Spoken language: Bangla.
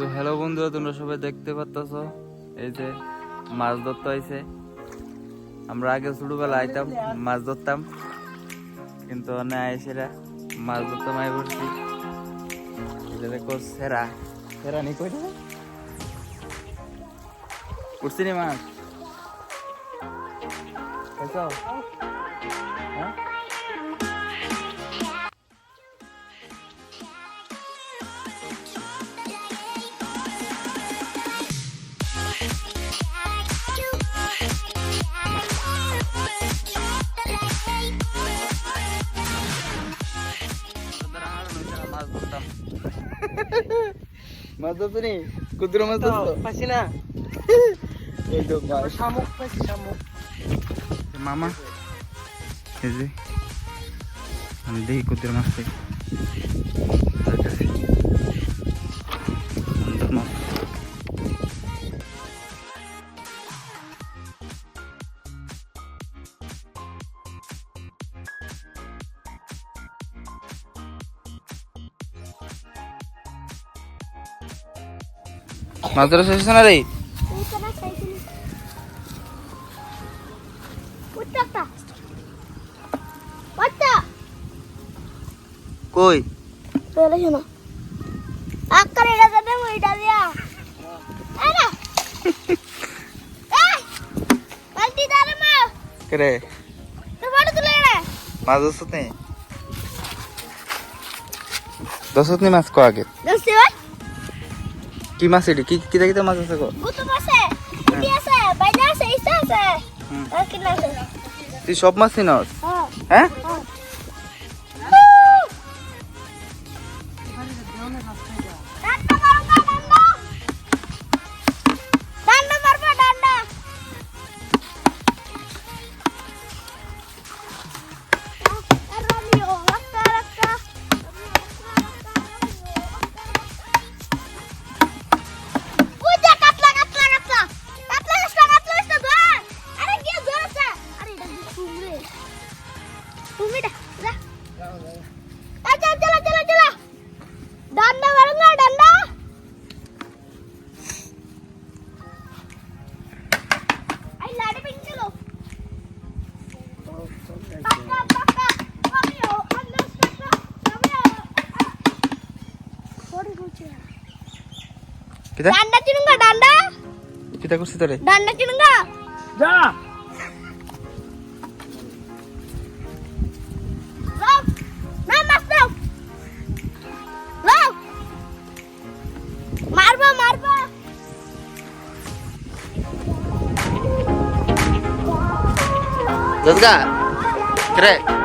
তো হ্যালো বন্ধুরা, তোমরা সবাই দেখতে পাচ্ছ এই যে মাছ ধরতে হয়েছে আমরা আগে ছোটবেলা আইতাম, মাছ ধরতাম। কিন্তু না এসেরা মাছ ধরতাম আই করছি এটা দেখো, সেরা। সেরা নি কই উঠছি নি মাছ? হ্যাঁ? মাছ ধরছো নি? কুদুর মাছ ধরছো? পাচ্ছি না। এই তো শামুক পাছি শামুক। মামা এই যে আমি দেখি কুদুর মাছ থেকে মাছ ধরা শেষ না রে কই শোনো আকার এটা যাবে মুইটা দিয়া करे तुम्हारे तो लेना मां दोस्त ने दोस्त ने मास्क आगे दोस्त से কি মাছ এটি? কি কি দেখিতে মাছ আছে গো গুতো মাছ আছে কি আছে বাইনা আছে ইসা আছে। আর কি না আছে? তুই সব মাছ চিনস হ্যাঁ? kita? Danda cina nggak danda? Kita ke situ deh. Danda cina nggak? Ja Let's go. Great.